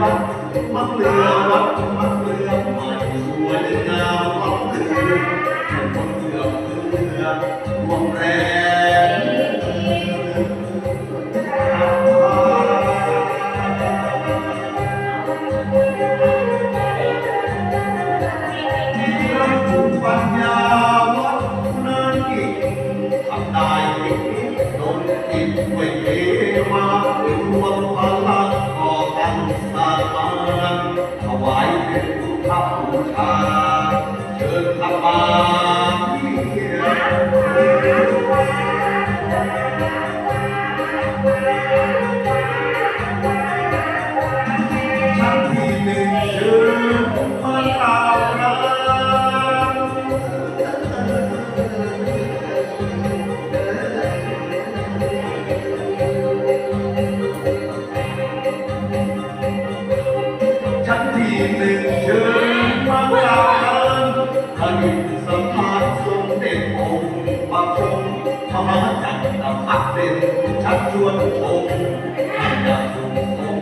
วัดมักเรือวัดมักเรือไม่สวยงามวัดเรือคนเรือเรือมองแรง ด็จชักชวนผมอย่าสุขผม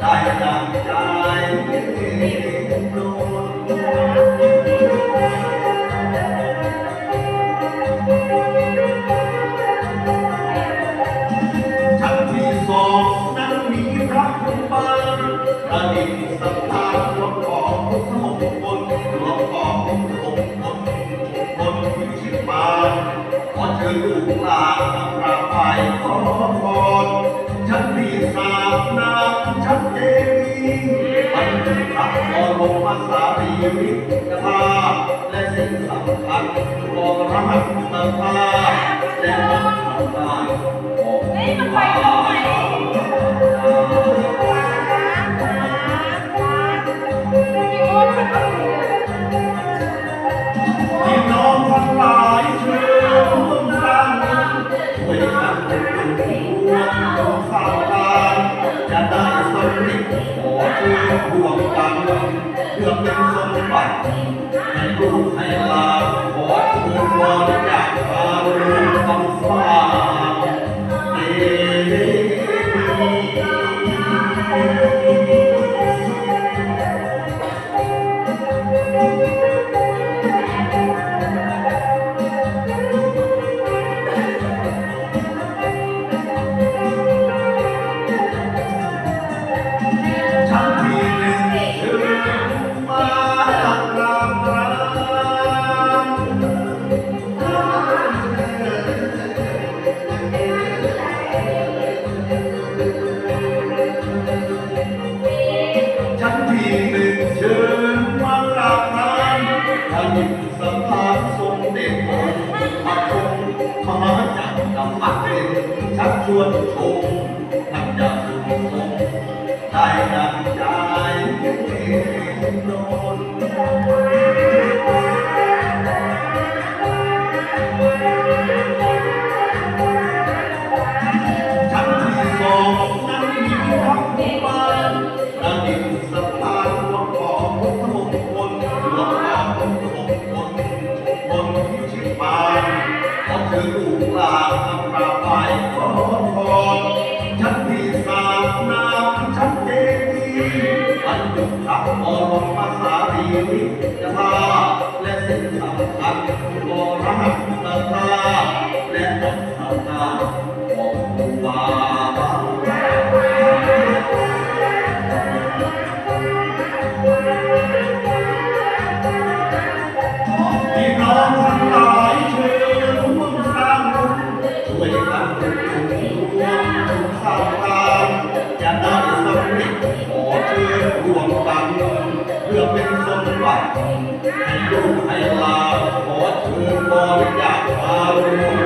ได้ตามใจโดนชั้นที่สองนั้นมีพระคุณปางประดินสัก อันเป็นกอรหัสมาภาพและรักตาของพรบาทสมเด็จพระา ขอจูดวงปังเพื่อเป็นสมบัติให้ลูกให้ลาขอทูลวอนจากทางลูกคำฟ้า ชวนชมทำดังสุขมได้ดังใจเองน้อย วิทยาภาและเศรษฐศาสตร์อั ให้ลาขอเชิญบริจากพารู้